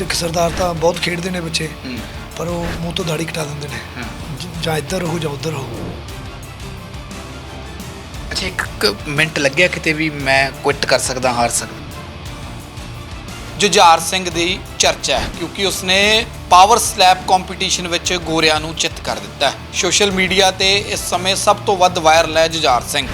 ਸਿੱਖ ਸਰਦਾਰ ਤਾਂ ਬਹੁਤ ਖੇਡਦੇ ਨੇ ਬੱਚੇ ਪਰ ਉਹ ਮੂੰਹ ਤੋਂ ਦਾੜੀ ਕਟਾ ਦਿੰਦੇ ਨੇ। ਜ- ਇੱਧਰ ਹੋ ਜਾਂ ਉੱਧਰ ਹੋ ਅੱਛਾ ਇੱਕ ਇੱਕ ਮਿੰਟ ਲੱਗਿਆ ਕਿਤੇ ਵੀ ਮੈਂ ਕੁਇਟ ਕਰ ਸਕਦਾ ਹਾਰ ਸਕਦਾ? ਜੁਝਾਰ ਸਿੰਘ ਦੀ ਚਰਚਾ ਹੈ ਕਿਉਂਕਿ ਉਸਨੇ ਪਾਵਰ ਸਲੈਪ ਕੰਪੀਟੀਸ਼ਨ ਵਿੱਚ ਗੋਰਿਆਂ ਨੂੰ ਚਿੱਤ ਕਰ ਦਿੱਤਾ ਹੈ। ਸੋਸ਼ਲ ਮੀਡੀਆ ਤੇ ਇਸ ਸਮੇਂ ਸਭ ਤੋਂ ਵੱਧ ਵਾਇਰਲ ਹੈ ਜੁਝਾਰ ਸਿੰਘ।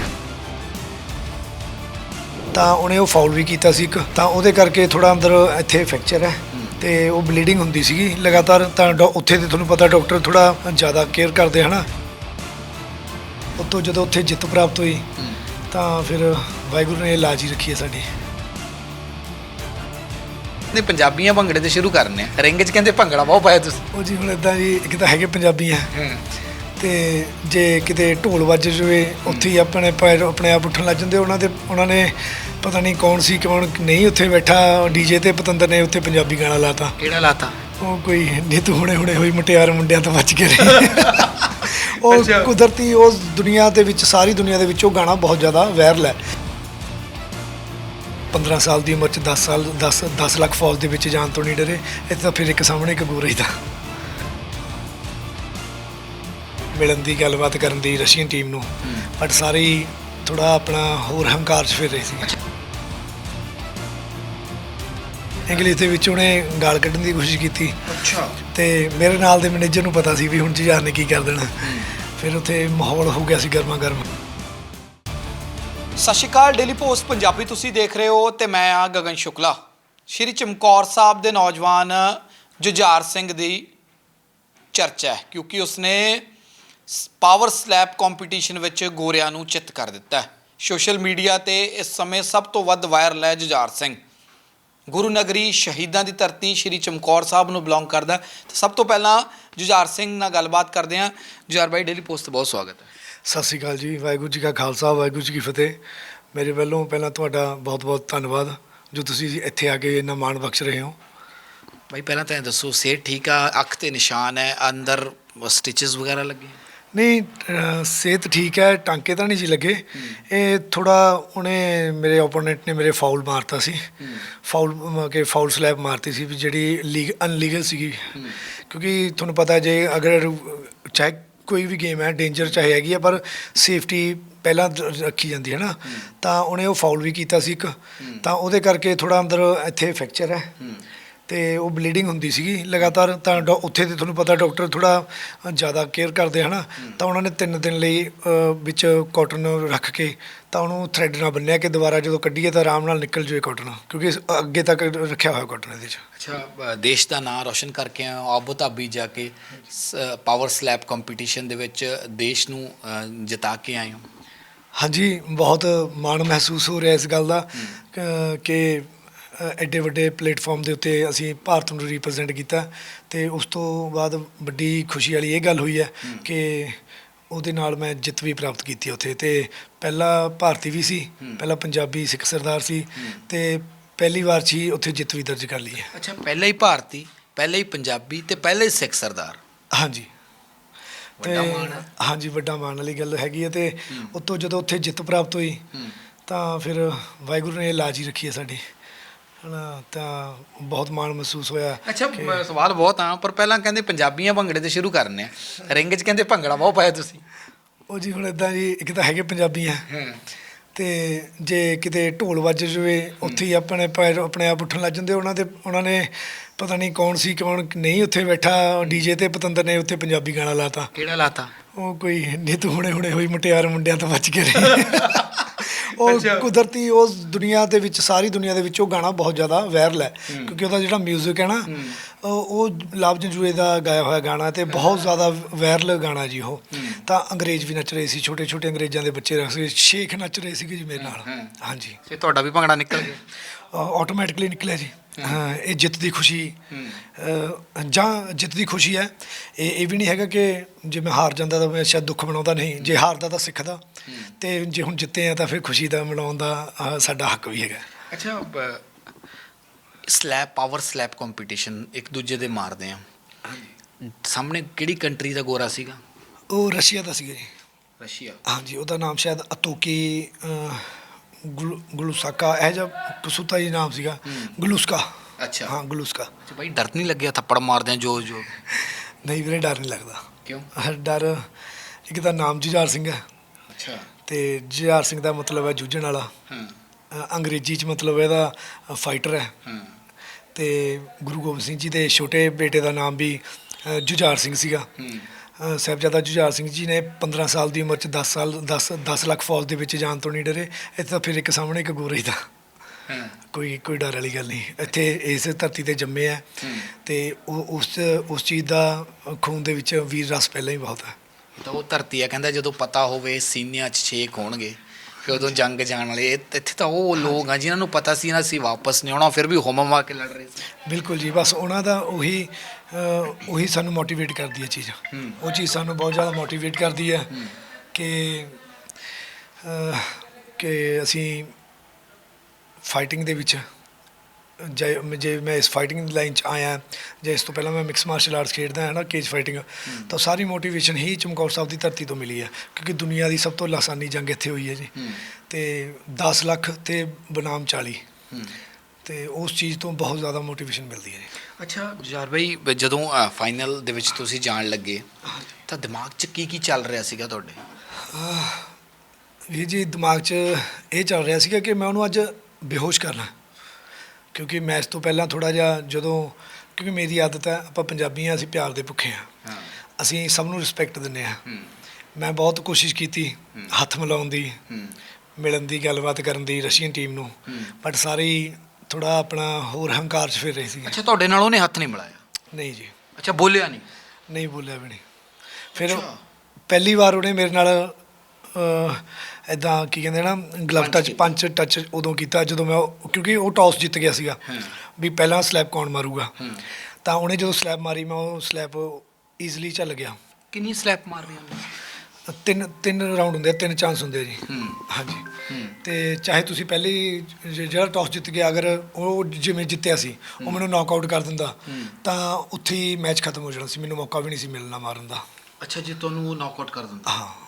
ਤਾਂ ਉਹਨੇ ਉਹ ਫਾਉਲ ਵੀ ਕੀਤਾ ਸੀ ਇੱਕ। ਤਾਂ ਉਹਦੇ ਕਰਕੇ ਥੋੜਾ ਅੰਦਰ ਇੱਥੇ ਫ੍ਰੈਕਚਰ ਹੈ। ਤੇ ਉਹ ਬਲੀਡਿੰਗ ਹੁੰਦੀ ਸੀਗੀ। ਲਗਾਤਾਰ ਤਾਂ ਉੱਥੇ ਤੇ ਤੁਹਾਨੂੰ ਪਤਾ ਡਾਕਟਰ ਥੋੜਾ ਜ਼ਿਆਦਾ ਕੇਅਰ ਕਰਦੇ ਹਨਾ? ਉਤੋਂ ਜਦੋਂ ਉੱਥੇ ਜਿੱਤ ਪ੍ਰਾਪਤ ਹੋਈ ਤਾਂ ਫਿਰ ਵਾਹਿਗੁਰੂ ਨੇ ਇਲਾਜ ਹੀ ਰੱਖੀ ਹੈ ਸਾਡੀ। ਨੇ ਪੰਜਾਬੀਆਂ ਭੰਗੜੇ ਤੇ ਸ਼ੁਰੂ ਕਰਨੇ ਆ। ਰਿੰਗ 'ਚ ਕਹਿੰਦੇ ਭੰਗੜਾ ਬਹੁਤ ਪਾਇਆ ਤੁਸੀਂ। ਉਹ ਜੀ ਹੁਣ ਇਦਾਂ ਜੀ ਇੱਕ ਤਾਂ ਹੈਗੇ ਪੰਜਾਬੀ ਆ। ਤੇ ਜੇ ਕਿਤੇ ਢੋਲ ਵੱਜ ਜਵੇ ਉੱਥੇ ਹੀ ਆਪਣੇ ਪੈਰ ਆਪਣੇ ਆਪ ਉੱਠਣ ਲੱਗ ਜਾਂਦੇ। ਉਹਨਾਂ ਦੇ ਉਹਨਾਂ ਨੇ ਪਤਾ ਨਹੀਂ ਕੌਣ ਸੀ ਕੌਣ ਨਹੀਂ ਉੱਥੇ ਬੈਠਾ। ਡੀਜੇ ਤੇ ਪਤੰਦਰ ਨੇ ਉੱਥੇ ਪੰਜਾਬੀ ਗਾਣਾ ਲਾਤਾ। ਕਿਹੜਾ ਲਾਤਾ? ਉਹ ਕੋਈ ਨਿਤ ਹੁਣੇ ਹੁਣੇ ਹੋਈ ਮੁਟਿਆਰ ਮੁੰਡਿਆਂ ਤੋਂ ਬਚ ਕੇ ਰਹੀ। ਉਹ। ਕੁਦਰਤੀ ਉਸ ਦੁਨੀਆ ਦੇ ਵਿੱਚ ਸਾਰੀ ਦੁਨੀਆ ਦੇ ਵਿੱਚ ਉਹ ਗਾਣਾ ਬਹੁਤ ਜ਼ਿਆਦਾ ਵਾਇਰਲ ਹੈ। 15 ਸਾਲ ਦੀ ਉਮਰ ਚ 10 ਸਾਲ 10 10 ਲੱਖ ਫੌਜ ਦੇ ਵਿੱਚ ਜਾਣ ਤੋਂ ਨਹੀਂ ਡਰੇ। ਇੱਥੇ ਤਾਂ ਫਿਰ ਇੱਕ ਸਾਹਮਣੇ ਇੱਕ ਗੋਰਾ ਦਾ। ਮਿਲਣ ਦੀ ਗੱਲਬਾਤ ਕਰਨ ਦੀ ਰਸ਼ੀਅਨ ਟੀਮ ਨੂੰ। ਬਟ ਸਾਰੇ ਥੋੜਾ ਆਪਣਾ ਹੋਰ ਹੰਕਾਰ ਚ ਫਿਰ ਰਹੇ ਸੀ। ਇੰਗਲਿਸ਼ ਦੇ ਵਿੱਚ ਉਹਨੇ ਗਾਲ ਕੱਢਣ ਦੀ ਕੋਸ਼ਿਸ਼ ਕੀਤੀ। ਅੱਛਾ। ਤੇ ਮੇਰੇ ਨਾਲ ਦੇ ਮੈਨੇਜਰ ਨੂੰ ਪਤਾ ਸੀ ਵੀ ਹੁਣ ਜੁਝਾਰ ਨੇ ਕੀ ਕਰ ਦੇਣਾ। ਫਿਰ ਉੱਥੇ ਮਾਹੌਲ ਹੋ ਗਿਆ ਸੀ ਗਰਮਾ ਗਰਮ ਸਤਿ ਸ਼੍ਰੀ ਅਕਾਲ ਡੇਲੀ ਪੋਸਟ ਪੰਜਾਬੀ ਤੁਸੀਂ ਦੇਖ ਰਹੇ ਹੋ ਤੇ ਮੈਂ ਆ ਗਗਨ ਸ਼ੁਕਲਾ। ਸ਼੍ਰੀ ਚਮਕੌਰ ਸਾਹਿਬ ਦੇ ਨੌਜਵਾਨ ਜੁਝਾਰ ਸਿੰਘ ਦੀ ਚਰਚਾ ਹੈ ਕਿਉਂਕਿ ਉਸਨੇ ਪਾਵਰ ਸਲੈਪ ਕੰਪੀਟੀਸ਼ਨ ਵਿੱਚ ਗੋਰਿਆਂ ਨੂੰ ਚਿੱਤ ਕਰ ਦਿੱਤਾ ਹੈ। ਸੋਸ਼ਲ ਮੀਡੀਆ ਤੇ ਇਸ ਸਮੇਂ ਸਭ ਤੋਂ ਵੱਧ ਵਾਇਰਲ ਹੈ ਜੁਝਾਰ ਸਿੰਘ। ਗੁਰੂ ਨਗਰੀ ਸ਼ਹੀਦਾਂ ਦੀ ਧਰਤੀ ਸ਼੍ਰੀ ਚਮਕੌਰ ਸਾਹਿਬ ਨੂੰ ਬਿਲੋਂਗ ਕਰਦਾ। ਤੇ ਸਭ ਤੋਂ ਪਹਿਲਾਂ ਜੁਝਾਰ ਸਿੰਘ ਨਾਲ ਗੱਲਬਾਤ ਕਰਦੇ ਹਾਂ। ਜੁਝਾਰ ਭਾਈ ਡੇਲੀ ਪੋਸਟ ਤੇ ਬਹੁਤ ਸਵਾਗਤ ਹੈ। ਸਤਿ ਸ਼੍ਰੀ ਅਕਾਲ ਜੀ ਵਾਹਿਗੁਰੂ ਜੀ ਕਾ ਖਾਲਸਾ ਵਾਹਿਗੁਰੂ ਜੀ ਕੀ ਫਤਿਹ। ਮੇਰੇ ਵੱਲੋਂ ਪਹਿਲਾਂ ਤੁਹਾਡਾ ਬਹੁਤ-ਬਹੁਤ ਧੰਨਵਾਦ ਜੋ ਤੁਸੀਂ ਇੱਥੇ ਆ ਕੇ ਇੰਨਾ ਮਾਣ ਬਖਸ਼ ਰਹੇ ਹੋ। ਭਾਈ ਪਹਿਲਾਂ ਤਾਂ ਦੱਸੋ ਸਿਹਤ ਠੀਕ ਆ? ਅੱਖ ਤੇ ਨਿਸ਼ਾਨ ਹੈ ਅੰਦਰ ਸਟਿਚਸ ਵਗੈਰਾ ਲੱਗੇ? ਨਹੀਂ ਅਹ, ਸਿਹਤ ਠੀਕ ਹੈ ਟਾਂਕੇ ਤਾਂ ਨਹੀਂ ਸੀ ਲੱਗੇ। ਇਹ ਥੋੜਾ ਉਹਨੇ ਮੇਰੇ ਓਪੋਨੈਂਟ ਨੇ ਮੇਰੇ ਫਾਉਲ ਮਾਰਤਾ ਸੀ। ਫਾਉਲ ਮ- ਕੇ ਫਾਉਲ ਸਲੈਬ ਮਾਰਤੀ ਸੀ ਵੀ ਜਿਹੜੀ ਲੀਗ ਅਨਲੀਗਲ ਸੀਗੀ। ਕਿਉਂਕਿ ਤੁਹਾਨੂੰ ਪਤਾ ਜੇ ਅਗਰ ਚਾਹੇ ਕੋਈ ਵੀ ਗੇਮ ਹੈ ਡੇਂਜਰ ਚਾਹੇ ਹੈਗੀ ਆ ਪਰ ਸੇਫਟੀ ਪਹਿਲਾਂ ਦ- ਰੱਖੀ ਜਾਂਦੀ ਹੈ ਨਾ। ਤਾਂ ਉਹਨੇ ਉਹ ਫਾਉਲ ਵੀ ਕੀਤਾ ਸੀ ਇੱਕ। ਤਾਂ ਉਹਦੇ ਕਰਕੇ ਥੋੜਾ ਅੰਦਰ ਇੱਥੇ ਫ੍ਰੈਕਚਰ ਹੈ। ਤੇ ਉਹ ਬਲੀਡਿੰਗ ਹੁੰਦੀ ਸੀਗੀ ਲਗਾਤਾਰ ਤਾਂ ਡਾ- ਉੱਥੇ ਤੇ ਤੁਹਾਨੂੰ ਪਤਾ ਡਾਕਟਰ ਥੋੜਾ ਜ਼ਿਆਦਾ ਕੇਅਰ ਕਰਦੇ ਹਨਾ ਤਾਂ ਉਹਨਾਂ ਨੇ ਤਿੰਨ ਦਿਨ ਲਈ ਅ, ਵਿੱਚ ਕਾਟਨ ਰੱਖ ਕੇ ਤਾਂ ਉਹਨੂੰ ਥ੍ਰੈਡ ਨਾਲ ਬੰਨਿਆ ਕਿ ਦੁਬਾਰਾ ਜਦੋਂ ਕੱਢੀਏ ਤਾਂ ਆਰਾਮ ਨਾਲ ਨਿਕਲ ਜਾਵੇ ਕਾਟਨ ਕਿਉਂਕਿ ਇਸ- ਅੱਗੇ ਤੱਕ ਰੱਖਿਆ ਹੋਇਆ ਕਾਟਨ ਇਹਦੇ 'ਚ। ਅੱਛਾ ਅ, ਦੇਸ਼ ਦਾ ਨਾਮ ਰੋਸ਼ਨ ਕਰਕੇ ਆਏ ਹੋ ਆਬੂ ਧਾਬੀ ਜਾ ਕੇ ਪਾਵਰ ਸਲੈਪ ਕੰਪੀਟੀਸ਼ਨ ਦੇ ਵਿੱਚ ਦੇਸ਼ ਨੂੰ ਅ, ਜਿਤਾ ਕੇ ਆਏ ਹੋ। ਹਾਂਜੀ ਬਹੁਤ ਮਾਣ ਮਹਿਸੂਸ ਹੋ ਰਿਹਾ ਇਸ ਗੱਲ ਦਾ ਕ- ਐਡੇ ਵੱਡੇ ਪਲੇਟਫਾਰਮ ਦੇ ਉੱਤੇ ਅਸੀਂ ਭਾਰਤ ਨੂੰ ਰਿਪਰੈਜ਼ੈਂਟ ਕੀਤਾ ਤੇ ਉਸ ਤੋਂ ਬਾਅਦ ਵੱਡੀ ਖੁਸ਼ੀ ਵਾਲੀ ਇਹ ਗੱਲ ਹੋਈ ਹੈ ਕਿ ਉਹਦੇ ਨਾਲ ਮੈਂ ਜਿੱਤ ਵੀ ਪ੍ਰਾਪਤ ਕੀਤੀ ਉੱਥੇ ਤੇ ਪਹਿਲਾ ਭਾਰਤੀ ਵੀ ਸੀ ਪਹਿਲਾ ਪੰਜਾਬੀ ਸਿੱਖ ਸਰਦਾਰ ਸੀ ਤੇ ਪਹਿਲੀ ਵਾਰ 'ਚ ਹੀ ਉੱਥੇ ਜਿੱਤ ਵੀ ਦਰਜ ਕਰ ਲਈ ਹੈ। ਅੱਛਾ ਪਹਿਲਾਂ ਹੀ ਭਾਰਤੀ ਪਹਿਲਾਂ ਹੀ ਪੰਜਾਬੀ ਤੇ ਪਹਿਲਾਂ ਹੀ ਸਿੱਖ ਸਰਦਾਰ। ਹਾਂਜੀ। ਵੱਡਾ ਮਾਣ। ਹਾਂਜੀ ਵੱਡਾ ਮਾਣ ਵਾਲੀ ਗੱਲ ਹੈਗੀ ਹੈ ਤੇ ਉਤੋਂ ਜਦੋਂ ਉੱਥੇ ਜਿੱਤ ਪ੍ਰਾਪਤ ਹੋਈ ਤਾਂ ਫਿਰ ਵਾਹਿਗੁਰੂ ਨੇ ਇਲਾਜ ਹੀ ਰੱਖੀ ਹੈ ਸਾਡੀ। ਹਨਾ ਤਾਂ ਬਹੁਤ ਮਾਣ ਮਹਿਸੂਸ ਹੋਇਆ ਅੱਛਾ ਮ- ਸਵਾਲ ਬਹੁਤ ਆ ਪਰ ਪਹਿਲਾਂ ਕਹਿੰਦੇ ਪੰਜਾਬੀਆਂ ਭੰਗੜੇ ਤੇ ਸ਼ੁਰੂ ਕਰਨੇ ਆ। ਰਿੰਗ 'ਚ ਕਹਿੰਦੇ ਭੰਗੜਾ ਬਹੁਤ ਪਾਇਆ ਤੁਸੀਂ। ਉਹ ਜੀ ਹੁਣ ਇਦਾਂ ਜੀ ਇੱਕ ਤਾਂ ਹੈਗੇ ਪੰਜਾਬੀ ਆ। ਤੇ ਜੇ ਕਿਤੇ ਢੋਲ ਵੱਜ ਜਵੇ ਉੱਥੇ ਹੀ ਆਪਣੇ ਪੈਰ ਆਪਣੇ ਆਪ ਉੱਠਣ ਲੱਗ ਜਾਂਦੇ ਉਹਨਾਂ ਦੇ ਉਹਨਾਂ ਨੇ ਪਤਾ ਨਹੀਂ ਕੌਣ ਸੀ ਕੌਣ ਨਹੀਂ ਉੱਥੇ ਬੈਠਾ। ਡੀਜੇ ਤੇ ਪਤੰਦਰ ਨੇ ਉੱਥੇ ਪੰਜਾਬੀ ਗਾਣਾ ਲਾਤਾ। ਕਿਹੜਾ ਲਾਤਾ? ਉਹ ਕੋਈ ਨਿਤ ਹੁਣੇ ਹੁਣੇ ਹੋਈ ਮੁਟਿਆਰ ਮੁੰਡਿਆਂ ਤੋਂ ਬਚ ਕੇ ਰਹੀ। ਉਹ। ਕੁਦਰਤੀ ਉਸ ਦੁਨੀਆ ਦੇ ਵਿੱਚ ਸਾਰੀ ਦੁਨੀਆ ਦੇ ਵਿੱਚ ਉਹ ਗਾਣਾ ਬਹੁਤ ਜ਼ਿਆਦਾ ਵਾਇਰਲ ਹੈ। ਕਿਉਂਕਿ ਉਹਦਾ ਜਿਹੜਾ 뮤직 ਹੈ ਨਾ ਉਹ ਲਵ ਜੰਜੂਏ ਦਾ ਗਾਇਆ ਹੋਇਆ ਗਾਣਾ ਤੇ ਬਹੁਤ ਜ਼ਿਆਦਾ ਵਾਇਰਲ ਗਾਣਾ ਜੀ ਉਹ। ਤਾਂ ਅੰਗਰੇਜ਼ ਵੀ ਨੱਚ ਰਹੇ ਸੀ ਛੋਟੇ ਛੋਟੇ ਅੰਗਰੇਜ਼ਾਂ ਦੇ ਬੱਚੇ ਰੱਖ ਸੀ ਸ਼ੇਖ ਨੱਚ ਰਹੇ ਸੀਗੇ ਜੀ ਮੇਰੇ ਨਾਲ। ਹਾਂਜੀ। ਤੇ ਤੁਹਾਡਾ ਵੀ ਭੰਗੜਾ ਨਿਕਲ ਗਿਆ? ਆਟੋਮੈਟਿਕਲੀ ਨਿਕਲਿਆ ਜੀ। ਹਾਂ। ਇਹ ਜਿੱਤ ਦੀ ਖੁਸ਼ੀ। ਜਾਂ ਜਿੱਤ ਦੀ ਖੁਸ਼ੀ ਹੈ। ਇਹ ਇਹ ਵੀ ਨਹੀਂ ਹੈਗਾ ਕਿ ਜੇ ਮੈਂ ਹਾਰ ਜਾਂਦਾ ਤਾਂ ਮੈਂ ਸ਼ਾਇਦ ਦੁੱਖ ਮਨਾਉਂਦਾ ਨਹੀਂ ਜੇ ਹਾਰਦਾ ਤਾਂ ਸਿੱਖਦਾ। ਤੇ ਜੇ ਹੁਣ ਜਿੱਤੇ ਆ ਤਾਂ ਫਿਰ ਖੁਸ਼ੀ ਦਾ ਮਨਾਉਣ ਦਾ ਸਾਡਾ ਹੱਕ ਵੀ ਹੈਗਾ। ਅੱਛਾ ਸਲੈਪ ਪਾਵਰ ਸਲੈਪ ਕੰਪੀਟੀਸ਼ਨ ਇੱਕ ਦੂਜੇ ਦੇ ਮਾਰਦੇ ਆ। ਸਾਹਮਣੇ ਕਿਹੜੀ ਕੰਟਰੀ ਦਾ ਗੋਰਾ ਸੀਗਾ? ਉਹ ਰਸ਼ੀਆ ਦਾ ਸੀਗਾ ਜੀ। ਰਸ਼ੀਆ। ਹਾਂਜੀ ਉਹਦਾ ਨਾਮ ਸ਼ਾਇਦ ਅਤੋਕੀ ਗਲੂਸਾਕਾ ਇਹ ਜਿਹਾ ਕਸੂਤਾ ਜੀ ਨਾਮ ਸੀਗਾ। ਗਲੂਸਕਾ। ਅੱਛਾ। ਹਾਂ ਗਲੂਸਕਾ। ਅੱਛਾ ਬਾਈ ਡਰ ਨਹੀਂ ਲੱਗਿਆ ਥੱਪੜ ਮਾਰਦੇ ਜੋ ਜੋ ਨਹੀਂ ਵੀਰੇ ਡਰ ਨਹੀਂ ਲੱਗਦਾ। ਕਿਉਂ? ਹਰ ਡਰ ਇੱਕ ਤਾਂ ਨਾਮ ਜੁਝਾਰ ਸਿੰਘ ਹੈ। ਅੱਛਾ। ਤੇ ਜੁਝਾਰ ਸਿੰਘ ਦਾ ਮਤਲਬ ਹੈ ਜੂਝਣ ਵਾਲਾ। ਹਾਂ। ਅ, ਅੰਗਰੇਜ਼ੀ ਚ ਮਤਲਬ ਇਹਦਾ ਫਾਈਟਰ ਹੈ। ਹਾਂ। ਤੇ ਗੁਰੂ ਗੋਬਿੰਦ ਸਿੰਘ ਜੀ ਦੇ ਛੋਟੇ ਬੇਟੇ ਦਾ ਨਾਮ ਵੀ ਅ, ਜੁਝਾਰ ਸਿੰਘ ਸੀਗਾ। ਹੂੰ। ਅ, ਸਾਹਿਬਜ਼ਾਦਾ ਜੁਝਾਰ ਸਿੰਘ ਜੀ ਨੇ 15 ਸਾਲ ਦੀ ਉਮਰ ਚ 10 ਸਾਲ 10 10 ਲੱਖ ਫੌਜ ਦੇ ਵਿੱਚ ਜਾਣ ਤੋਂ ਨਹੀਂ ਡਰੇ। ਇੱਥੇ ਤਾਂ ਫਿਰ ਇੱਕ ਸਾਹਮਣੇ ਇੱਕ ਗੋਰਾ ਦਾ। ਹਾਂ। ਕੋਈ ਕੋਈ ਡਰ ਵਾਲੀ ਗੱਲ ਨਹੀਂ। ਇੱਥੇ ਇਸ ਧਰਤੀ ਤੇ ਜੰਮੇ ਆ ਹੂੰ। ਤੇ ਉਹ ਉਸ ਉਸ ਚੀਜ਼ ਦਾ ਖੂਨ ਦੇ ਵਿੱਚ ਵੀਰ ਰਸ ਪਹਿਲਾਂ ਹੀ ਬਹੁਤ ਹੈ। ਇਹ ਤਾਂ ਉਹ ਧਰਤੀ ਆ ਕਹਿੰਦਾ ਜਦੋਂ ਪਤਾ ਹੋਵੇ ਸੀਨਿਆਂ 'ਚ ਛੇਕ ਹੋਣਗੇ ਫਿਰ ਉਦੋਂ ਜੰਗ ਜਾਣ ਵਾਲੇ ਇਹ- ਇੱਥੇ ਤਾਂ ਉਹ ਲੋਕ ਆ ਜਿਨ੍ਹਾਂ ਨੂੰ ਪਤਾ ਸੀ ਨਾ ਅਸੀਂ ਵਾਪਸ ਨਹੀਂ ਆਉਣਾ ਫਿਰ ਵੀ ਹੁਮਮਾ ਕੇ ਲੜ ਰਹੇ ਸੀ। ਬਿਲਕੁਲ ਜੀ ਬਸ ਉਹਨਾਂ ਦਾ ਉਹੀ ਉਹੀ ਸਾਨੂੰ ਮੋਟੀਵੇਟ ਕਰਦੀ ਹੈ ਚੀਜ਼। ਹੂੰ। ਉਹ ਚੀਜ਼ ਸਾਨੂੰ ਬਹੁਤ ਜ਼ਿਆਦਾ ਮੋਟੀਵੇਟ ਕਰਦੀ ਹੈ ਕਿ ਕਿ ਅਸੀਂ ਫਾਈਟਿੰਗ ਦੇ ਵਿੱਚ ਜੇ ਜੇ ਮੈਂ ਇਸ ਫਾਈਟਿੰਗ ਲਾਈਨ 'ਚ ਆਇਆ ਜੇ ਇਸ ਤੋਂ ਪਹਿਲਾਂ ਮੈਂ ਮਿਕਸ ਮਾਰਸ਼ਲ ਆਰਟਸ ਖੇਡਦਾ ਹਾਂ ਨਾ ਕੇਜ ਫਾਈਟਿੰਗ ਤਾਂ ਸਾਰੀ ਮੋਟੀਵੇਸ਼ਨ ਹੀ ਚਮਕੌਰ ਸਾਹਿਬ ਦੀ ਧਰਤੀ ਤੋਂ ਮਿਲੀ ਹੈ ਕਿਉਂਕਿ ਦੁਨੀਆ ਦੀ ਸਭ ਤੋਂ ਲਾਸਾਨੀ ਜੰਗ ਇੱਥੇ ਹੋਈ ਹੈ ਜੀ। ਤੇ 10 ਲੱਖ ਤੇ ਬਨਾਮ 40 ਹੂੰ। ਤੇ ਉਸ ਚੀਜ਼ ਤੋਂ ਬਹੁਤ ਜ਼ਿਆਦਾ ਮੋਟੀਵੇਸ਼ਨ ਮਿਲਦੀ ਹੈ ਜੀ। ਅੱਛਾ ਜੁਝਾਰ ਭਾਈ ਜਦੋਂ ਫਾਈਨਲ ਦੇ ਵਿੱਚ ਤੁਸੀਂ ਜਾਣ ਲੱਗੇ ਤਾਂ ਦਿਮਾਗ 'ਚ ਕੀ ਕੀ ਚੱਲ ਰਿਹਾ ਸੀਗਾ ਤੁਹਾਡੇ? ਇਹ ਜੀ ਦਿਮਾਗ 'ਚ ਇਹ ਚੱਲ ਰਿਹਾ ਸੀਗਾ ਕਿ ਮੈਂ ਉਹਨੂੰ ਅੱਜ ਬੇਹੋਸ਼ ਕਰਨਾ। ਕਿਉਂਕਿ ਮੈਚ ਤੋਂ ਪਹਿਲਾਂ ਥੋੜਾ ਜਿਹਾ ਜਦੋਂ ਕਿਉਂਕਿ ਮੇਰੀ ਆਦਤ ਹੈ ਆਪਾਂ ਪੰਜਾਬੀ ਹਾਂ ਅਸੀਂ ਪਿਆਰ ਦੇ ਭੁੱਖੇ ਹਾਂ। ਅਸੀਂ ਸਭ ਨੂੰ ਰਿਸਪੈਕਟ ਦਿੰਦੇ ਹਾਂ। ਹੂੰ। ਮੈਂ ਬਹੁਤ ਕੋਸ਼ਿਸ਼ ਕੀਤੀ ਹੱਥ ਮਿਲਾਉਣ ਦੀ ਮਿਲਣ ਦੀ ਗੱਲਬਾਤ ਕਰਨ ਦੀ ਰਸ਼ੀਅਨ ਟੀਮ ਨੂੰ। ਬਟ ਸਾਰੇ ਥੋੜਾ ਆਪਣਾ ਹੋਰ ਹੰਕਾਰ 'ਚ ਫਿਰ ਰਹੇ ਸੀ ਅੱਛਾ ਤੁਹਾਡੇ ਨਾਲ ਉਹਨੇ ਹੱਥ ਨਹੀਂ ਮਿਲਾਇਆ? ਨਹੀਂ ਜੀ। ਅੱਛਾ ਬੋਲਿਆ ਨਹੀਂ? ਨਹੀਂ ਬੋਲਿਆ ਵੀ ਨਹੀਂ। ਫਿਰ। ਪਹਿਲੀ ਵਾਰ ਉਹਨੇ ਮੇਰੇ ਨਾਲ ਇਦਾਂ ਕੀ ਕਹਿੰਦੇ ਨਾ ਗਲਵ ਟੱਚ। ਪੰਚ ਟੱਚ ਉਦੋਂ ਕੀਤਾ ਜਦੋਂ ਮੈਂ ਉਹ- ਕਿਉਂਕਿ ਉਹ ਟਾਸ ਜਿੱਤ ਗਿਆ ਸੀਗਾ। ਵੀ ਪਹਿਲਾਂ ਸਲੈਬ ਕੌਣ ਮਾਰੂਗਾ। ਤਾਂ ਉਹਨੇ ਜਦੋਂ ਸਲੈਬ ਮਾਰੀ ਮੈਂ ਉਹ ਸਲੈਬ ਈਜ਼ੀਲੀ ਚੱਲ ਗਿਆ। ਕਿੰਨੀ ਸਲੈਪ ਮਾਰ ਰਹੀ ਉਹਨੇ ਤਿੰਨ ਤਿੰਨ ਰਾਉਂਡ ਹੁੰਦੇ ਆ ਤਿੰਨ ਚਾਂਸ ਹੁੰਦੇ ਆ ਜੀ। ਹੂੰ। ਹਾਂਜੀ। ਤੇ ਚਾਹੇ ਤੁਸੀਂ ਪਹਿਲੇ ਹੀ ਜ- ਜਿਹੜਾ ਟਾਸ ਜਿੱਤ ਗਿਆ ਅਗਰ ਉਹ ਜਿਵੇਂ ਜਿੱਤਿਆ ਸੀ ਉਹ ਮੈਨੂੰ ਨੌਕਆਊਟ ਕਰ ਦਿੰਦਾ। ਤਾਂ ਉੱਥੇ ਹੀ ਮੈਚ ਖਤਮ ਹੋ ਜਾਣਾ ਸੀ। ਮੈਨੂੰ ਮੌਕਾ ਵੀ ਨਹੀਂ ਸੀ ਮਿਲਣਾ ਮਾਰਨ ਦਾ। ਅੱਛਾ ਜੀ ਤੁਹਾਨੂੰ ਉਹ ਨੌਕਆਊਟ ਕਰ ਦਿੰਦਾ। ਹਾਂ।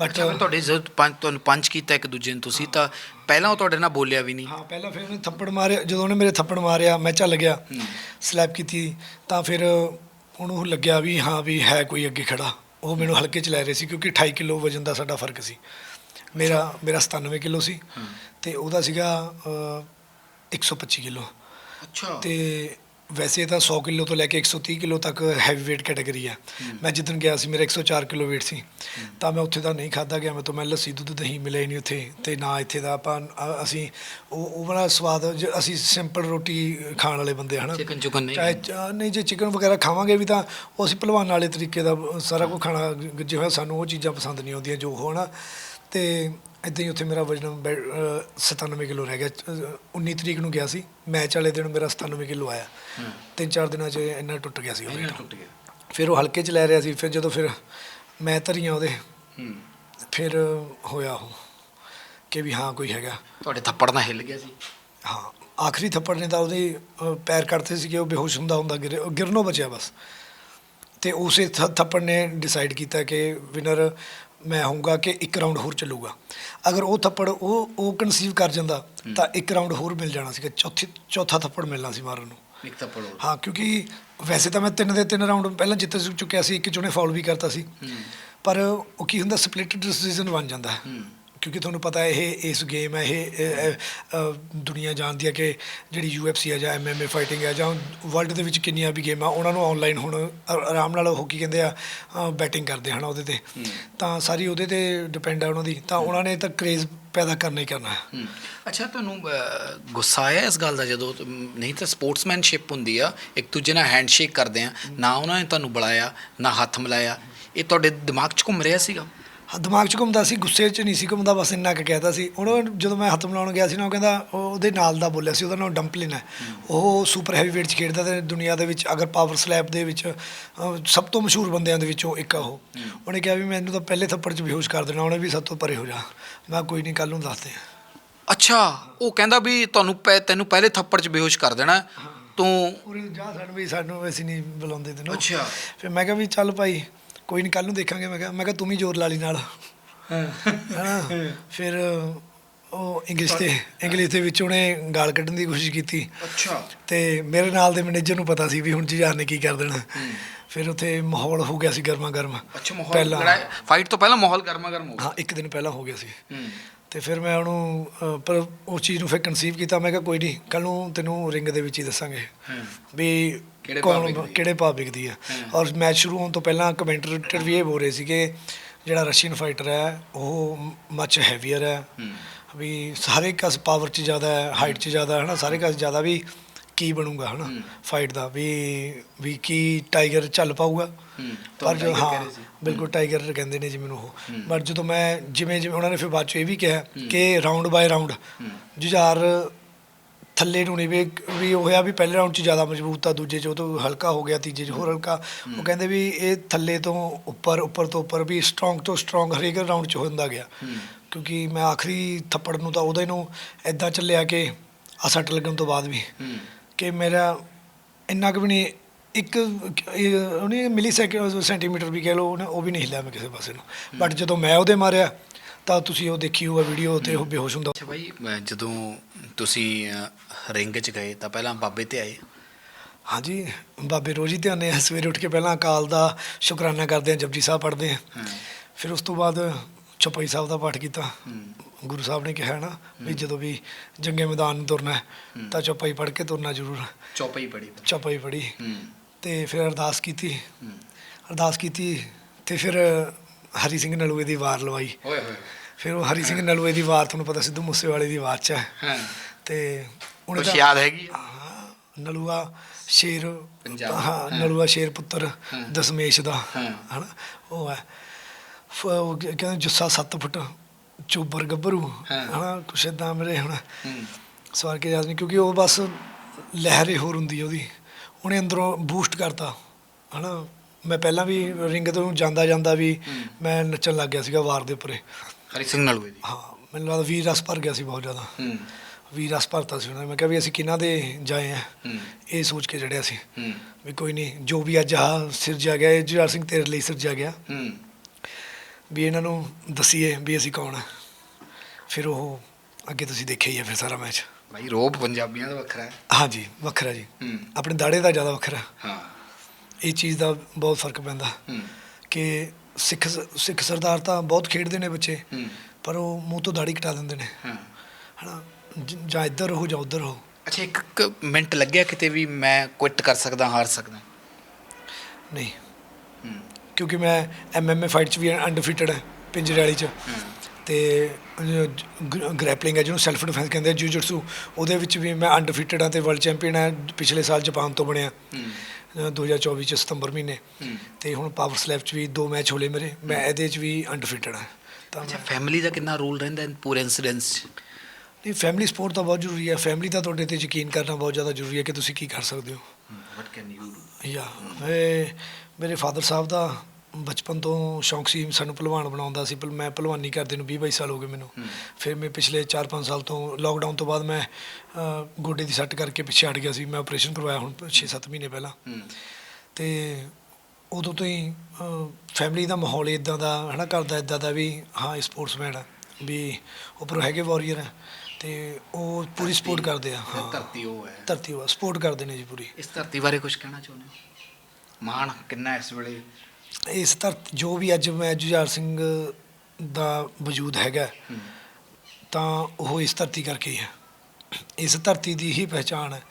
ਬਟ ਤੁਹਾਡੇ ਜਦ ਪੰਜ ਤੁਹਾਨੂੰ ਪੰਜ ਕੀਤਾ ਇੱਕ ਦੂਜੇ ਨੂੰ ਤੁਸੀਂ ਤਾਂ ਪਹਿਲਾਂ ਉਹ ਤੁਹਾਡੇ ਨਾਲ ਬੋਲਿਆ ਵੀ ਨਹੀਂ। ਹਾਂ ਪਹਿਲਾਂ ਫਿਰ ਉਹਨੇ ਥੱਪੜ ਮਾਰਿਆ ਜਦੋਂ ਉਹਨੇ ਮੇਰੇ ਥੱਪੜ ਮਾਰਿਆ ਮੈਂ ਚੱਲ ਗਿਆ। ਸਲੈਪ ਕੀਤੀ ਤਾਂ ਫਿਰ ਉਹਨੂੰ ਲੱਗਿਆ ਵੀ ਹਾਂ ਵੀ ਹੈ ਕੋਈ ਅੱਗੇ ਖੜਾ। ਉਹ ਮੈਨੂੰ ਹਲਕੇ ਚ ਲੈ ਰਹੇ ਸੀ ਕਿਉਂਕਿ 28 ਕਿਲੋ ਵਜਨ ਦਾ ਸਾਡਾ ਫ਼ਰਕ ਸੀ। ਮੇਰਾ ਮੇਰਾ 97 ਕਿਲੋ ਸੀ ਤੇ ਉਹਦਾ ਸੀਗਾ ਅ, 125 ਕਿਲੋ। ਅੱਛਾ। ਤੇ ਵੈਸੇ ਤਾਂ 100 ਕਿਲੋ ਤੋਂ ਲੈ ਕੇ 130 ਕਿਲੋ ਤੱਕ ਹੈਵੀ weight ਕੈਟਾਗਰੀ ਆ। ਮੈਂ ਜਿੱਦਣ ਗਿਆ ਸੀ ਮੇਰਾ 104 ਕਿਲੋ weight ਸੀ। ਤਾਂ ਮੈਂ ਉੱਥੇ ਦਾ ਨਹੀਂ ਖਾਦਾ ਗਿਆ ਮੈਂ ਤੋਂ ਮੈਂ ਲੱਸੀ ਦੁੱਧ ਦਹੀਂ ਮਿਲਿਆ ਹੀ ਨਹੀਂ ਉੱਥੇ ਤੇ ਨਾ ਇੱਥੇ ਦਾ ਆਪਾਂ ਅ- ਅਸੀਂ ਉਹ ਉਹ ਵਾਲਾ ਸਵਾਦ ਜ- ਅਸੀਂ ਸਿੰਪਲ ਰੋਟੀ ਖਾਣ ਵਾਲੇ ਬੰਦੇ ਹਨਾ? ਚਿਕਨ ਚੁਕਨ ਨਹੀਂ ਚਾਹੇ ਚ- ਨਹੀਂ ਜੇ ਚਿਕਨ ਵਗੈਰਾ ਖਾਵਾਂਗੇ ਵੀ ਤਾਂ ਉਹ ਅਸੀਂ ਭਲਵਾਨ ਵਾਲੇ ਤਰੀਕੇ ਦਾ ਸਾਰਾ ਕੁਝ ਖਾਣਾ ਹੋਇਆ ਸਾਨੂੰ ਉਹ ਚੀਜ਼ਾਂ ਪਸੰਦ ਨਹੀਂ ਆਉਂਦੀਆਂ ਜੋ ਹੋਣਾ ਤੇ ਇਦਾਂ ਹੀ ਉੱਥੇ ਮੇਰਾ ਵਜਨ ਬੈ- ਅ, 97 ਕਿਲੋ ਰਹਿ ਗਿਆ। ਅ, 19 ਤਰੀਕ ਨੂੰ ਗਿਆ ਸੀ। ਮੈਚ ਵਾਲੇ ਦਿਨ ਮੇਰਾ 97 ਕਿਲੋ ਆਇਆ। ਤਿੰਨ ਚਾਰ ਦਿਨਾਂ 'ਚ ਇੰਨਾ ਟੁੱਟ ਗਿਆ ਸੀ ਉਹ weight। ਟੁੱਟ ਗਿਆ। ਫਿਰ ਉਹ ਹਲਕੇ 'ਚ ਲੈ ਰਿਹਾ ਸੀ। ਫਿਰ ਜਦੋਂ ਫਿਰ ਮੈਂ ਧਰੀਆਂ ਉਹਦੇ ਫਿਰ ਹੋਇਆ ਉਹ ਕਿ ਵੀ ਹਾਂ ਕੋਈ ਹੈਗਾ। ਤੁਹਾਡੇ ਥੱਪੜ ਨਾਲ ਹਿੱਲ ਗਿਆ ਸੀ? ਹਾਂ। ਆਖਰੀ ਥੱਪੜ ਨੇ ਤਾਂ ਉਹਦੇ ਪੈਰ ਕੱਟਦੇ ਸੀ ਕਿ ਉਹ ਬੇਹੋਸ਼ ਹੁੰਦਾ ਹੁੰਦਾ ਗਿਰਨੋਂ ਬਚਿਆ ਬਸ। ਤੇ ਉਸੇ ਥੱਪੜ ਨੇ ਡਿਸਾਈਡ ਕੀਤਾ ਕਿ ਵਿਨਰ ਮੈਂ ਹੋਊਗਾ ਕਿ ਇੱਕ ਰਾਊਂਡ ਹੋਰ ਚੱਲੂਗਾ। ਅਗਰ ਉਹ ਥੱਪੜ ਉਹ ਉਹ ਕਨਸੀਵ ਕਰ ਜਾਂਦਾ ਤਾਂ ਇੱਕ ਰਾਊਂਡ ਹੋਰ ਮਿਲ ਜਾਣਾ ਸੀਗਾ ਚੌਥੀ ਚੌਥਾ ਥੱਪੜ ਮਿਲਣਾ ਸੀ ਮਾਰਨ ਨੂੰ। ਇੱਕ ਥੱਪੜ ਹੋਰ। ਹਾਂ ਕਿਉਂਕਿ ਵੈਸੇ ਤਾਂ ਮੈਂ ਤਿੰਨ ਦੇ ਤਿੰਨ ਰਾਊਂਡ ਪਹਿਲਾਂ ਜਿੱਤ ਚੁੱਕਿਆ ਸੀ ਇੱਕ 'ਚ ਉਹਨੇ ਫਾਉਲ ਵੀ ਕਰਤਾ ਸੀ। ਪਰ ਉਹ ਕੀ ਹੁੰਦਾ ਸਪਲਿਟ ਡਿਸੀਜਨ ਬਣ ਜਾਂਦਾ। ਹੂੰ। ਕਿਉਂਕਿ ਤੁਹਾਨੂੰ ਪਤਾ ਹੈ ਇਹ ਇਸ ਗੇਮ ਹੈ ਇਹ ਦੁਨੀਆ ਜਾਣਦੀ ਹੈ ਕਿ ਜਿਹੜੀ UFC ਹੈ ਜਾਂ MMA ਫਾਈਟਿੰਗ ਹੈ ਜਾਂ ਵਰਲਡ ਦੇ ਵਿੱਚ ਕਿੰਨੀਆਂ ਵੀ ਗੇਮਾਂ ਉਹਨਾਂ ਨੂੰ ਆਨਲਾਈਨ ਹੁਣ ਆ- ਆਰਾਮ ਨਾਲ ਉਹ ਕੀ ਕਹਿੰਦੇ ਆ ਬੈਟਿੰਗ ਕਰਦੇ ਹਨ ਉਹਦੇ ਤੇ। ਤਾਂ ਸਾਰੀ ਉਹਦੇ ਤੇ ਡਿਪੈਂਡ ਹੈ ਉਹਨਾਂ ਦੀ। ਤਾਂ ਉਹਨਾਂ ਨੇ ਤਾਂ ਕ੍ਰੇਜ਼ ਪੈਦਾ ਕਰਨਾ ਹੀ ਕਰਨਾ ਹੈ। ਅੱਛਾ ਤੁਹਾਨੂੰ ਗੁੱਸਾ ਆਇਆ ਇਸ ਗੱਲ ਦਾ ਜਦੋਂ? ਨਹੀਂ ਤਾਂ ਸਪੋਰਟਸਮੈਨਸ਼ਿਪ ਹੁੰਦੀ ਆ ਇੱਕ ਦੂਜੇ ਨਾਲ ਹੈਂਡਸ਼ੇਕ ਕਰਦੇ ਆ। ਨਾ ਉਹਨਾਂ ਨੇ ਤੁਹਾਨੂੰ ਬੁਲਾਇਆ ਨਾ ਹੱਥ ਮਿਲਾਇਆ। ਇਹ ਤੁਹਾਡੇ ਦਿਮਾਗ 'ਚ ਘੁੰਮ ਰਿਹਾ ਸੀਗਾ? ਦਿਮਾਗ 'ਚ ਘੁੰਮਦਾ ਸੀ ਗੁੱਸੇ 'ਚ ਨਹੀਂ ਸੀ ਘੁੰਮਦਾ ਬਸ ਇੰਨਾ ਕੁ ਕਹਿਤਾ ਸੀ। ਉਹਨੂੰ ਜਦੋਂ ਮੈਂ ਹੱਥ ਮਿਲਾਉਣ ਗਿਆ ਸੀ ਨਾ ਉਹ ਕਹਿੰਦਾ ਉਹ ਉਹਦੇ ਨਾਲ ਦਾ ਬੋਲਿਆ ਸੀ ਉਹਦਾ ਨਾਮ ਡੰਪਲਿਨ ਹੈ। ਉਹ ਸੁਪਰ ਹੈਵੀ weight 'ਚ ਖੇਡਦਾ ਤੇ ਦੁਨੀਆ ਦੇ ਵਿੱਚ ਅਗਰ ਪਾਵਰ ਸਲੈਬ ਦੇ ਵਿੱਚ ਸਭ ਤੋਂ ਮਸ਼ਹੂਰ ਬੰਦਿਆਂ ਦੇ ਵਿੱਚੋਂ ਇੱਕ ਆ ਉਹ। ਉਹਨੇ ਕਿਹਾ ਵੀ ਮੈਨੂੰ ਤਾਂ ਪਹਿਲੇ ਥੱਪੜ 'ਚ ਬੇਹੋਸ਼ ਕਰ ਦੇਣਾ ਉਹਨੇ ਵੀ ਸਭ ਤੋਂ ਪਰੇ ਹੋ ਜਾ। ਮੈਂ ਕੋਈ ਨਹੀਂ ਕੱਲ ਨੂੰ ਦੱਸਦੇ ਅੱਛਾ ਉਹ ਕਹਿੰਦਾ ਵੀ ਤੁਹਾਨੂੰ ਤੈਨੂੰ ਪਹਿਲੇ ਥੱਪੜ 'ਚ ਬੇਹੋਸ਼ ਕਰ ਦੇਣਾ ਤੂੰ ਉਹਨੇ ਜਾ ਸਾਨੂੰ ਵੀ ਸਾਨੂੰ ਅਸੀਂ ਨਹੀਂ ਬੁਲਾਉਂਦੇ ਤੈਨੂੰ। ਅੱਛਾ। ਫਿਰ ਮੈਂ ਕਿਹਾ ਵੀ ਚੱਲ ਭਾਈ ਕੋਈ ਨਹੀਂ ਕੱਲ ਨੂੰ ਦੇਖਾਂਗੇ। ਮੈਂ ਕਿਹਾ ਮੈਂ ਕਿਹਾ ਤੂੰ ਵੀ ਜ਼ੋਰ ਲਾ ਲਈ ਨਾਲ। ਫਿਰ ਉਹ ਇੰਗਲਿਸ਼ ਤੇ ਇੰਗਲਿਸ਼ ਦੇ ਵਿੱਚ ਉਹਨੇ ਗਾਲ ਕੱਢਣ ਦੀ ਕੋਸ਼ਿਸ਼ ਕੀਤੀ। ਅੱਛਾ। ਤੇ ਮੇਰੇ ਨਾਲ ਦੇ ਮੈਨੇਜਰ ਨੂੰ ਪਤਾ ਸੀ ਵੀ ਹੁਣ ਜੁਝਾਰ ਨੇ ਕੀ ਕਰ ਦੇਣਾ। ਫਿਰ ਉੱਥੇ ਮਾਹੌਲ ਹੋ ਗਿਆ ਸੀ ਗਰਮਾ ਗਰਮ ਅੱਛਾ ਮਾਹੌਲ ਪਹਿਲਾਂ ਫਾਈਟ ਤੋਂ ਪਹਿਲਾਂ ਮਾਹੌਲ ਗਰਮਾ ਗਰਮ ਹੋ ਗਿਆ। ਹਾਂ ਇੱਕ ਦਿਨ ਪਹਿਲਾਂ ਹੋ ਗਿਆ ਸੀ। ਤੇ ਫਿਰ ਮੈਂ ਉਹਨੂੰ ਪਰ ਉਸ ਚੀਜ਼ ਨੂੰ ਫਿਰ ਕਨਸੀਵ ਕੀਤਾ। ਮੈਂ ਕਿਹਾ ਕੋਈ ਨਹੀਂ ਕੱਲ ਨੂੰ ਤੈਨੂੰ ਰਿੰਗ ਦੇ ਵਿੱਚ ਹੀ ਦੱਸਾਂਗੇ। ਵੀ ਕਿਹੜੇ ਕੌਣ ਵਿਕਦੀ ਹੈ। ਕਿਹੜੇ ਭਾਅ ਵਿਕਦੀ ਹੈ ਹੂੰ। ਔਰ ਮੈਚ ਸ਼ੁਰੂ ਹੋਣ ਤੋਂ ਪਹਿਲਾਂ ਕਮੈਂਟੇਟਰ ਵੀ ਇਹ ਬੋਲ ਰਹੇ ਸੀ ਕਿ ਜਿਹੜਾ ਰਸ਼ੀਅਨ ਫਾਈਟਰ ਹੈ ਉਹ ਮੱਚ ਹੈਵੀਅਰ ਹੈ ਵੀ ਸਾਰੇ ਕਸ ਪਾਵਰ ਚ ਜ਼ਿਆਦਾ ਹੈ ਹਾਈਟ ਚ ਜ਼ਿਆਦਾ ਹੈ ਨਾ ਸਾਰੇ ਕਸ ਜ਼ਿਆਦਾ ਵੀ ਕੀ ਬਣੂਗਾ ਹਨਾ। ਫਾਈਟ ਦਾ ਵੀ ਵੀ ਕੀ ਟਾਈਗਰ ਚੱਲ ਪਾਊਗਾ ਹੂੰ ਪਰ ਜੋ Tiger ਹਾਂ ਕਹਿ ਰਹੇ ਸੀ। ਬਿਲਕੁਲ ਟਾਈਗਰ ਕਹਿੰਦੇ ਨੇ ਜੀ ਮੈਨੂੰ ਉਹ। ਪਰ ਜਦੋਂ ਮੈਂ ਜਿਵੇਂ ਜਿਵੇਂ ਉਹਨਾਂ ਨੇ ਫਿਰ ਬਾਅਦ ਚ ਇਹ ਵੀ ਕਿਹਾ। ਕਿ ਰਾਉਂਡ ਬਾਏ ਰਾਉਂਡ ਜੁਝਾਰ ਥੱਲੇ ਨੂੰ ਨਹੀਂ ਵੀ ਵੀ ਉਹ ਹੋਇਆ ਵੀ ਪਹਿਲੇ ਰਾਉਂਡ 'ਚ ਜ਼ਿਆਦਾ ਮਜ਼ਬੂਤ ਆ ਦੂਜੇ 'ਚ ਉਹ ਤੋਂ ਹਲਕਾ ਹੋ ਗਿਆ ਤੀਜੇ 'ਚ ਹੋਰ ਹਲਕਾ। ਉਹ ਕਹਿੰਦੇ ਵੀ ਇਹ ਥੱਲੇ ਤੋਂ ਉੱਪਰ ਉੱਪਰ ਤੋਂ ਉੱਪਰ ਵੀ ਸਟਰੋਂਗ ਤੋਂ ਸਟਰੋਂਗ ਹਰੇਕ ਰਾਉਂਡ 'ਚ ਹੁੰਦਾ ਗਿਆ। ਕਿਉਂਕਿ ਮੈਂ ਆਖਰੀ ਥੱਪੜ ਨੂੰ ਤਾਂ ਉਹਦੇ ਨੂੰ ਐਦਾਂ ਚੱਲਿਆ ਕਿ ਆ ਸੱਟ ਲੱਗਣ ਤੋਂ ਬਾਅਦ ਵੀ ਕਿ ਮੇਰਾ ਇੰਨਾ ਕੁ ਵੀ ਨਹੀਂ ਇੱਕ ਉਹਨੇ ਮਿਲੀ ਸੈਕਿੰਡ ਸੈਂਟੀਮੀਟਰ ਵੀ ਕਹਿ ਲਓ ਉਹ ਵੀ ਨਹੀਂ ਹਿੱਲਿਆ ਮੈਂ ਕਿਸੇ ਪਾਸੇ ਨੂੰ। ਬਟ ਜਦੋਂ ਮੈਂ ਉਹਦੇ ਮਾਰਿਆ ਤਾਂ ਤੁਸੀਂ ਉਹ ਦੇਖੀ ਹੋਊਗਾ ਵੀਡੀਓ ਤੇ ਉਹ ਬੇਹੋਸ਼ ਹੁੰਦਾ। ਅੱਛਾ ਭਾਈ ਜਦੋਂ ਤੁਸੀਂ ਰਿੰਗ 'ਚ ਗਏ ਤਾਂ ਪਹਿਲਾਂ ਬਾਬੇ ਤੇ ਆਏ। ਹਾਂਜੀ ਬਾਬੇ ਰੋਜ਼ ਹੀ ਧਿਆਨੇ ਆ। ਸਵੇਰੇ ਉੱਠ ਕੇ ਪਹਿਲਾਂ ਅਕਾਲ ਦਾ ਸ਼ੁਕਰਾਨਾ ਕਰਦੇ ਆ ਜਪਜੀ ਸਾਹਿਬ ਪੜ੍ਹਦੇ ਆ। ਫਿਰ ਉਸ ਤੋਂ ਬਾਅਦ ਚੌਪਈ ਸਾਹਿਬ ਦਾ ਪਾਠ ਕੀਤਾ। ਗੁਰੂ ਸਾਹਿਬ ਨੇ ਕਿਹਾ ਨਾ ਵੀ ਜਦੋਂ ਵੀ ਜੰਗੇ ਮੈਦਾਨ ਨੂੰ ਤੁਰਨਾ। ਤਾਂ ਚੌਪਈ ਪੜ੍ਹ ਕੇ ਤੁਰਨਾ ਜ਼ਰੂਰ। ਚੌਪਈ ਪੜੀ ਚੌਪਈ ਪੜ੍ਹੀ। ਹੂੰ। ਤੇ ਫਿਰ ਅਰਦਾਸ ਕੀਤੀ। ਅਰਦਾਸ ਕੀਤੀ ਤੇ ਫਿਰ ਹਰੀ ਸਿੰਘ ਨਲੂਏ ਦੀ ਵਾਰ ਲਵਾਈ। ਓਏ ਹੋਏ। ਫਿਰ ਉਹ ਹਰੀ ਸਿੰਘ ਨਲੂਏ ਦੀ ਵਾਰ ਤੁਹਾਨੂੰ ਪਤਾ ਸਿੱਧੂ ਮੂਸੇਵਾਲੇ ਦੀ ਆਵਾਜ਼ ਚ ਹੈ। ਹਾਂ। ਤੇ ਉਹਨੇ ਕੁਛ ਤਾਂ- ਯਾਦ ਹੈਗੀ ਹਾਂ, ਨਲੂਆ ਸ਼ੇਰ ਪੰਜਾਬ, ਹਾਂ। ਨਲੂਆ ਸ਼ੇਰ ਪੁੱਤਰ। ਦਸਮੇਸ਼ ਦਾ। ਹਾਂ। ਹਨਾ? ਉਹ ਹੈ। ਫ- ਉਹ ਕ- ਕਹਿੰਦੇ ਜੁੱਸਾ 7 ਫੁੱਟ ਚੋਬਰ ਗੱਭਰੂ। ਹਾਂ। ਹਨਾ? ਕੁਛ ਏਦਾਂ ਮੇਰੇ ਹੁਣ ਹੂੰ। ਸਵਾਰ ਕੇ ਨਹੀਂ ਕਿਉਂਕਿ ਉਹ ਬਸ ਲਹਿਰੇ ਹੋਰ ਹੁੰਦੀ ਹੈ ਉਹਦੀ। ਉਹਨੇ ਅੰਦਰੋਂ ਬੂਸਟ ਕਰਤਾ। ਹਨਾ? ਮੈਂ ਪਹਿਲਾਂ ਵੀ ਰਿੰਗ ਤੋਂ ਜਾਂਦਾ ਜਾਂਦਾ ਵੀ। ਮੈਂ ਨੱਚਣ ਲੱਗ ਗਿਆ ਸੀਗਾ ਵਾਰ ਦੇ ਉੱਪਰੇ। ਹਰੀ ਸਿੰਘ ਨਲੂਏ ਦੀ ਹਾਂ ਮੈਨੂੰ ਲੱਗਦਾ ਵੀਰ ਰਸ ਭਰ ਗਿਆ ਸੀ ਬਹੁਤ ਜ਼ਿਆਦਾ। ਹੂੰ। ਵੀਰ ਰਸ ਭਰਤਾ ਸੀ ਉਹਨਾਂ ਨੇ ਮੈਂ ਕਿਹਾ ਵੀ ਅਸੀਂ ਕਿਹਨਾਂ ਦੇ ਜਾਏ ਆ? ਇਹ ਸੋਚ ਕੇ ਚੜਿਆ ਸੀ ਵੀ ਕੋਈ ਨਹੀਂ ਜੋ ਵੀ ਅੱਜ ਆ ਸਿਰਜਿਆ ਗਿਆ ਇਹ ਜੁਝਾਰ ਸਿੰਘ ਤੇਰੇ ਲਈ ਸਿਰਜਿਆ ਗਿਆ। ਵੀ ਇਹਨਾਂ ਨੂੰ ਦਸੀਏ ਵੀ ਅਸੀਂ ਕੌਣ ਆ। ਫਿਰ ਉਹ ਅੱਗੇ ਤੁਸੀਂ ਦੇਖਿਆ ਹੀ ਆ ਫਿਰ ਸਾਰਾ ਮੈਚ। ਭਾਈ ਰੋਬ ਪੰਜਾਬੀਆਂ ਦਾ ਵੱਖਰਾ ਹੈ। ਹਾਂਜੀ ਵੱਖਰਾ ਜੀ। ਆਪਣੇ ਦਾੜੇ ਦਾ ਜ਼ਿਆਦਾ ਵੱਖਰਾ। ਹਾਂ। ਇਹ ਚੀਜ਼ ਦਾ ਬਹੁਤ ਫ਼ਰਕ ਪੈਂਦਾ। ਕਿ ਸਿੱਖ ਸਿੱਖ ਸਰਦਾਰ ਤਾਂ ਬਹੁਤ ਖੇਡਦੇ ਨੇ ਬੱਚੇ। ਪਰ ਉਹ ਮੂੰਹ ਤੋਂ ਦਾੜੀ ਕਟਾ ਦਿੰਦੇ ਨੇ। ਹਾਂ। ਹਨਾ? ਜ- ਜਾਂ ਇੱਧਰ ਰਹੋ ਜਾਂ ਉੱਧਰ ਰਹੋ। ਅੱਛਾ ਇੱਕ ਇੱਕ ਮਿੰਟ ਲੱਗਿਆ ਕਿਤੇ ਵੀ ਮੈਂ ਕੁਇਟ ਕਰ ਸਕਦਾ ਹਾਰ ਸਕਦਾ? ਨਹੀਂ। ਕਿਉਂਕਿ ਮੈਂ ਐਮਐਮਏ ਫਾਈਟ 'ਚ ਵੀ ਅਨਡਿਫੀਟਡ ਹੈ ਪਿੰਜਰੇ ਵਾਲੀ 'ਚ। ਤੇ ਗ੍ਰੈਪਲਿੰਗ ਹੈ ਜਿਹਨੂੰ ਸੈਲਫ ਡਿਫੈਂਸ ਕਹਿੰਦੇ ਆ ਜੂਜਿਟਸੂ ਉਹਦੇ ਵਿੱਚ ਵੀ ਮੈਂ ਅਨਡਿਫੀਟਡ ਹਾਂ ਤੇ ਵਰਲਡ ਚੈਂਪੀਅਨ ਹੈ ਪਿਛਲੇ ਸਾਲ ਜਾਪਾਨ ਤੋਂ ਬਣਿਆ। ਅ, 2024 ਚ ਸਤੰਬਰ ਮਹੀਨੇ। ਤੇ ਹੁਣ ਪਾਵਰ ਸਲੈਪ 'ਚ ਵੀ ਦੋ ਮੈਚ ਹੋਲੇ ਮੇਰੇ। ਮੈਂ ਇਹਦੇ 'ਚ ਵੀ ਅਨਡਿਫੀਟਡ ਹਾਂ। ਤਾਂ ਅੱਛਾ ਫੈਮਿਲੀ ਦਾ ਕਿੰਨਾ ਰੋਲ ਰਹਿੰਦਾ ਹੈ ਪੂਰੇ ਇਨਸੀਡੈਂਸ 'ਚ? ਨਹੀਂ ਫੈਮਿਲੀ ਸਪੋਰਟ ਤਾਂ ਬਹੁਤ ਜ਼ਰੂਰੀ ਹੈ। ਫੈਮਿਲੀ ਦਾ ਤੁਹਾਡੇ ਤੇ ਯਕੀਨ ਕਰਨਾ ਬਹੁਤ ਜ਼ਿਆਦਾ ਜ਼ਰੂਰੀ ਹੈ ਕਿ ਤੁਸੀਂ ਕੀ ਕਰ ਸਕਦੇ ਹੋ। ਵਾਟ ਕੈਨ ਯੂ ਡੂ ਯਾ ਮੈਂ ਮੇਰੇ ਫਾਦਰ ਸਾਹਿਬ ਦਾ ਬਚਪਨ ਤੋਂ ਸ਼ੌਂਕ ਸੀ ਸਾਨੂੰ ਪਹਿਲਵਾਨ ਬਣਾਉਂਦਾ ਸੀ। ਪਰ ਮੈਂ ਪਹਿਲਵਾਨੀ ਕਰਦੇ ਨੂੰ 20 22 ਸਾਲ ਹੋ ਗਏ ਮੈਨੂੰ। ਹੂੰ। ਫਿਰ ਮੈਂ ਪਿਛਲੇ 4-5 ਸਾਲ ਤੋਂ ਲੋਕਡਾਊਨ ਤੋਂ ਬਾਅਦ ਮੈਂ ਗੋਡੇ ਦੀ ਸੱਟ ਕਰਕੇ ਪਿੱਛੇ ਹਟ ਗਿਆ ਸੀ। ਮੈਂ ਆਪਰੇਸ਼ਨ ਕਰਵਾਇਆ ਹੁਣ 6-7 ਮਹੀਨੇ ਪਹਿਲਾਂ। ਹੂੰ। ਤੇ ਉਦੋਂ ਤੋਂ ਹੀ ਫੈਮਿਲੀ ਦਾ ਮਾਹੌਲ ਇਦਾਂ ਦਾ ਹਨਾ ਕਰਦਾ ਇਦਾਂ ਦਾ ਵੀ ਹਾਂ ਸਪੋਰਟਸਮੈਨ ਆ ਵੀ ਉੱਪਰੋਂ ਹੈਗੇ ਵਾਰੀਅਰ ਆ। ਤੇ ਉਹ ਪੂਰੀ ਸਪੋਰਟ ਕਰਦੇ ਆ ਹਾਂ। ਧਰਤੀ ਉਹ ਹੈ। ਧਰਤੀ ਉਹ ਸਪੋਰਟ ਕਰਦੇ ਨੇ ਜੀ ਪੂਰੀ। ਇਸ ਧਰਤੀ ਬਾਰੇ ਕੁਝ ਕਹਿਣਾ ਚਾਹੁੰਦੇ ਹੋ? ਮਾਣ ਕਿੰਨਾ ਇਸ ਵੇਲੇ? ਇਸ ਧਰਤ ਜੋ ਵੀ ਅੱਜ ਮੈਂ ਜੁਝਾਰ ਸਿੰਘ ਦਾ ਵਜੂਦ ਹੈਗਾ ਤਾਂ ਉਹ ਇਸ ਧਰਤੀ ਕਰਕੇ ਹੀ ਹੈ। ਇਸ ਧਰਤੀ ਦੀ ਹੀ ਪਹਿਚਾਣ ਹੈ।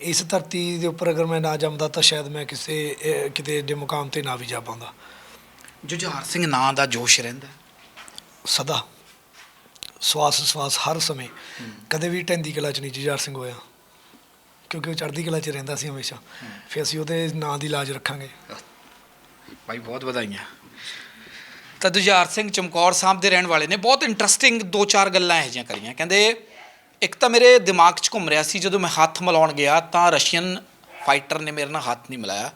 ਇਸ ਧਰਤੀ ਦੇ ਉੱਪਰ ਅਗਰ ਮੈਂ ਨਾ ਜੰਮਦਾ ਤਾਂ ਸ਼ਾਇਦ ਮੈਂ ਕਿਸੇ ਕਿਤੇ ਦੇ ਮੁਕਾਮ ਤੇ ਨਾ ਵੀ ਜਾ ਪਾਉਂਦਾ। ਜੁਝਾਰ ਸਿੰਘ ਨਾਂ ਦਾ ਜੋਸ਼ ਰਹਿੰਦਾ। ਸਦਾ। ਸਵਾਸ ਸਵਾਸ ਹਰ ਸਮੇਂ। ਕਦੇ ਵੀ ਢੈਂਦੀ ਕਲਾ ਚ ਨਹੀਂ ਜੁਝਾਰ ਸਿੰਘ ਹੋਇਆ। ਕਿਉਂਕਿ ਉਹ ਚੜ੍ਹਦੀ ਕਲਾ ਚ ਰਹਿੰਦਾ ਸੀ ਹਮੇਸ਼ਾ। ਫਿਰ ਅਸੀਂ ਉਹਦੇ ਨਾਂ ਦੀ ਲਾਜ ਰੱਖਾਂਗੇ। ਭਾਈ ਬਹੁਤ ਵਧਾਈਆਂ। ਤਾਂ ਦੁਜਾਰ ਸਿੰਘ ਚਮਕੌਰ ਸਾਹਿਬ ਦੇ ਰਹਿਣ ਵਾਲੇ ਨੇ ਬਹੁਤ ਇੰਟਰਸਟਿੰਗ ਦੋ ਚਾਰ ਗੱਲਾਂ ਇਹੋ ਜਿਹੀਆਂ ਕਰੀਆਂ। ਕਹਿੰਦੇ ਇੱਕ ਤਾਂ ਮੇਰੇ ਦਿਮਾਗ 'ਚ ਘੁੰਮ ਰਿਹਾ ਸੀ ਜਦੋਂ ਮੈਂ ਹੱਥ ਮਿਲਾਉਣ ਗਿਆ ਤਾਂ ਰਸ਼ੀਅਨ ਫਾਈਟਰ ਨੇ ਮੇਰੇ ਨਾਲ ਹੱਥ ਨਹੀਂ ਮਿਲਾਇਆ।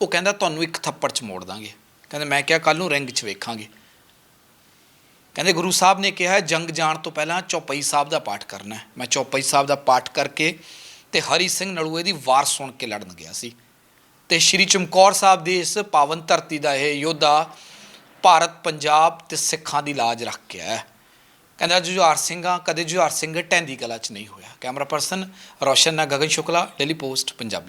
ਉਹ ਕਹਿੰਦਾ ਤੁਹਾਨੂੰ ਇੱਕ ਥੱਪੜ 'ਚ ਮੋੜ ਦਾਂਗੇ। ਕਹਿੰਦੇ ਮੈਂ ਕਿਹਾ ਕੱਲ ਨੂੰ ਰਿੰਗ 'ਚ ਵੇਖਾਂਗੇ। ਕਹਿੰਦੇ ਗੁਰੂ ਸਾਹਿਬ ਨੇ ਕਿਹਾ, ਜੰਗ ਜਾਣ ਤੋਂ ਪਹਿਲਾਂ ਚੌਪਈ ਸਾਹਿਬ ਦਾ ਪਾਠ ਕਰਨਾ ਹੈ। ਮੈਂ ਚੌਪਈ ਸਾਹਿਬ ਦਾ ਪਾਠ ਕਰਕੇ ਤੇ ਹਰੀ ਸਿੰਘ ਨਲੂਏ ਦੀ ਵਾਰ ਸੁਣ ਕੇ ਲੜਨ ਗਿਆ ਸੀ। ਤੇ ਸ਼੍ਰੀ ਚਮਕੌਰ ਸਾਹਿਬ ਦੀ ਇਸ ਪਾਵਨ ਧਰਤੀ ਦਾ ਇਹ ਯੋਧਾ ਭਾਰਤ, ਪੰਜਾਬ ਤੇ ਸਿੱਖਾਂ ਦੀ ਲਾਜ ਰੱਖ ਕੇ ਆਇਆ ਹੈ। ਕਹਿੰਦਾ, ਜੁਝਾਰ ਸਿੰਘਾਂ, ਕਦੇ ਜੁਝਾਰ ਸਿੰਘ ਟੈਂਦੀ ਕਲਾ 'ਚ ਨਹੀਂ ਹੋਇਆ। ਕੈਮਰਾ ਪਰਸਨ ਰੋਸ਼ਨ ਨਾ ਗਗਨ ਸ਼ੁਕਲਾ, ਡੇਲੀ ਪੋਸਟ, ਪੰਜਾਬੀ।